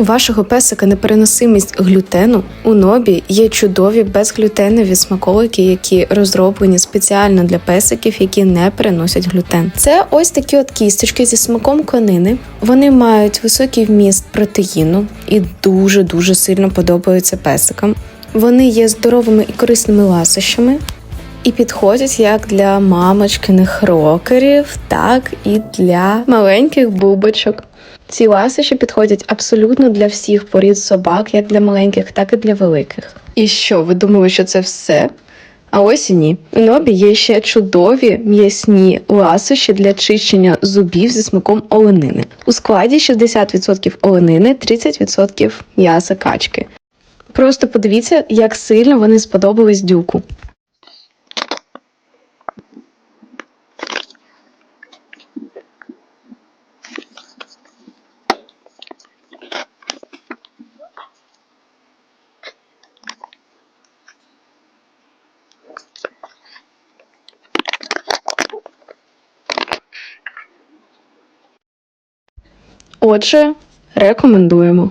У вашого песика непереносимість глютену. У нобі є чудові безглютенові смаколики, які розроблені спеціально для песиків, які не переносять глютен. Це ось такі от кісточки зі смаком конини. Вони мають високий вміст протеїну і дуже дуже сильно подобаються песикам. Вони є здоровими і корисними ласощами. І підходять як для мамочкиних рокерів, так і для маленьких бубочок. Ці ласощі підходять абсолютно для всіх порід собак, як для маленьких, так і для великих. І що, ви думали, що це все? А ось і ні. У нобі є ще чудові м'ясні ласощі для чищення зубів зі смаком оленини. У складі 60% оленини, 30% м'яса качки. Просто подивіться, як сильно вони сподобались дюку. Отже, рекомендуємо.